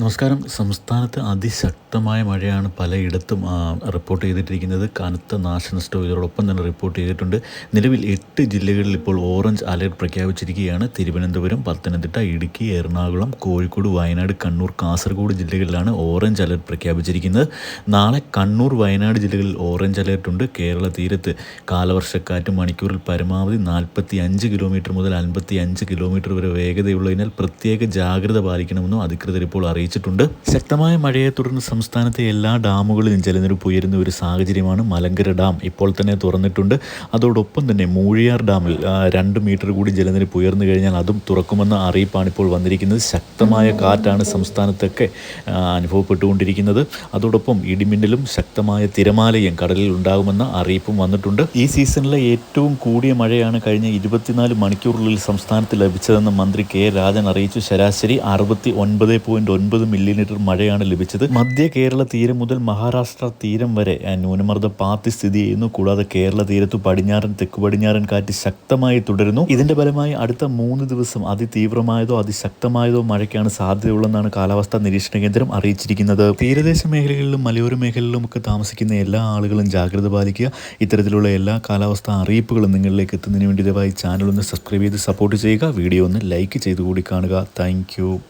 നമസ്കാരം. സംസ്ഥാനത്ത് അതിശക്തമായ മഴയാണ് പലയിടത്തും റിപ്പോർട്ട് ചെയ്തിട്ടിരിക്കുന്നത്. കനത്ത നാശനഷ്ടവും ഇതോടൊപ്പം തന്നെ റിപ്പോർട്ട് ചെയ്തിട്ടുണ്ട്. നിലവിൽ എട്ട് ജില്ലകളിൽ ഇപ്പോൾ ഓറഞ്ച് അലേർട്ട് പ്രഖ്യാപിച്ചിരിക്കുകയാണ്. തിരുവനന്തപുരം പത്തനംതിട്ട ഇടുക്കി എറണാകുളം കോഴിക്കോട് വയനാട് കണ്ണൂർ കാസർഗോഡ് ജില്ലകളിലാണ് ഓറഞ്ച് അലേർട്ട് പ്രഖ്യാപിച്ചിരിക്കുന്നത്. നാളെ കണ്ണൂർ വയനാട് ജില്ലകളിൽ ഓറഞ്ച് അലേർട്ട് ഉണ്ട്. കേരള തീരത്ത് കാലവർഷക്കാറ്റ് മണിക്കൂറിൽ പരമാവധി നാൽപ്പത്തി അഞ്ച് കിലോമീറ്റർ മുതൽ അൻപത്തി അഞ്ച് കിലോമീറ്റർ വരെ വേഗതയുള്ളതിനാൽ പ്രത്യേക ജാഗ്രത പാലിക്കണമെന്നും അധികൃതർ ഇപ്പോൾ അറിയിച്ചിട്ടുണ്ട് ശക്തമായ മഴയെ തുടർന്ന് സംസ്ഥാനത്തെ എല്ലാ ഡാമുകളിലും ജലനിരപ്പ് ഉയരുന്ന ഒരു സാഹചര്യമാണ് മലങ്കര ഡാം. ഇപ്പോൾ തന്നെ തുറന്നിട്ടുണ്ട്. അതോടൊപ്പം തന്നെ മൂഴിയാർ ഡാമിൽ രണ്ട് മീറ്റർ കൂടി ജലനിരപ്പ് ഉയർന്നു കഴിഞ്ഞാൽ അതും തുറക്കുമെന്ന അറിയിപ്പാണ് ഇപ്പോൾ വന്നിരിക്കുന്നത്. ശക്തമായ കാറ്റാണ് സംസ്ഥാനത്തൊക്കെ അനുഭവപ്പെട്ടുകൊണ്ടിരിക്കുന്നത്. അതോടൊപ്പം ഇടിമിന്നലും ശക്തമായ തിരമാലയും കടലിൽ ഉണ്ടാകുമെന്ന അറിയിപ്പും വന്നിട്ടുണ്ട്. ഈ സീസണിലെ ഏറ്റവും കൂടിയ മഴയാണ് കഴിഞ്ഞ ഇരുപത്തിനാല് മണിക്കൂറിനുള്ളിൽ സംസ്ഥാനത്ത് ലഭിച്ചതെന്ന് മന്ത്രി കെ രാജൻ അറിയിച്ചു. ശരാശരി അറുപത്തി ഒൻപത് പോയിന്റ് ഒൻപത് മില്ലിമീറ്റർ മഴയാണ് ലഭിച്ചത്. മധ്യ കേരള തീരം മുതൽ മഹാരാഷ്ട്ര തീരം വരെ ന്യൂനമർദ്ദ പാത്തി സ്ഥിതി ചെയ്യുന്നു. കൂടാതെ കേരള തീരത്തു പടിഞ്ഞാറൻ തെക്ക് പടിഞ്ഞാറൻ കാറ്റ് ശക്തമായി തുടരുന്നു. ഇതിന്റെ ഫലമായി അടുത്ത മൂന്ന് ദിവസം അതിതീവ്രമായതോ അതിശക്തമായതോ മഴയ്ക്കാണ് സാധ്യതയുള്ളതെന്നാണ് കാലാവസ്ഥാ നിരീക്ഷണ കേന്ദ്രം അറിയിച്ചിരിക്കുന്നത്. തീരദേശ മേഖലകളിലും മലയോര മേഖലകളിലും ഒക്കെ താമസിക്കുന്ന എല്ലാ ആളുകളും ജാഗ്രത പാലിക്കുക. ഇത്തരത്തിലുള്ള എല്ലാ കാലാവസ്ഥാ അറിയിപ്പുകളും നിങ്ങളിലേക്ക് എത്തുന്നതിന് വേണ്ടി ദയവായി ചാനൽ ഒന്ന് സബ്സ്ക്രൈബ് ചെയ്ത് സപ്പോർട്ട് ചെയ്യുക. വീഡിയോ ഒന്ന് ലൈക്ക് ചെയ്ത് കൂടി കാണുക. താങ്ക്